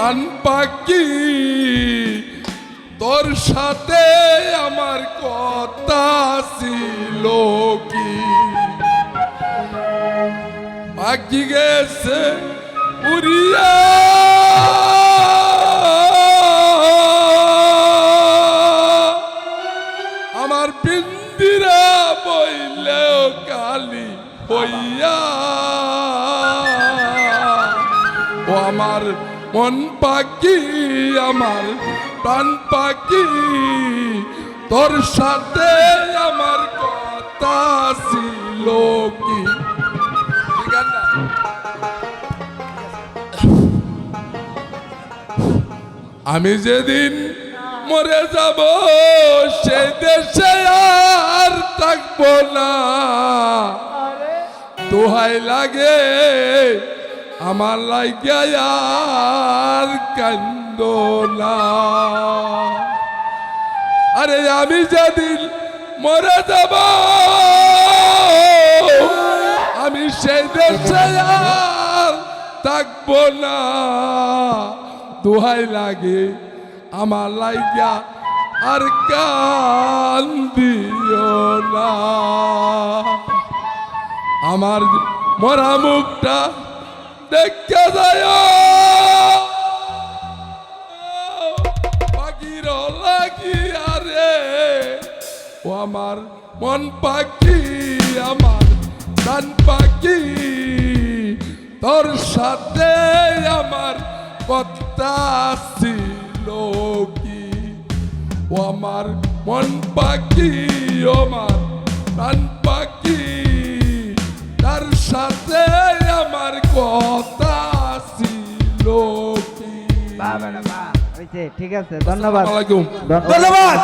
প্রাণ পাখি, তোর সাথে আমার কথা ছিল কি? পাখি গেছে উড়িয়া। আমার পিন্দিরা বইলেও কালি হইয়া। ও আমার মন পাখি আমার প্রাণ পাখি তোর সাথে আমার কথা ছিল কি? আমি যেদিন মরে যাব সে দেশে আর থাকব না। দোহাই লাগে আমার লাগিয়া আর আরে আমি যেদিন মরে যাব, আমি সেই দেশে থাকব না। দোহাই লাগে আমার লাইগা আর কান দিও না। আমার মরা মুখটা দেখে যায় পাখির লাগি আরে ও আমার মন পাখি আমার কান পাখি তোর সাথে আমার কথা ছিল কি ও আমার মন পাখি আমার কান পাখি তার সাথে কথা ছিল ঠিক আছে ধন্যবাদ। ধন্যবাদ।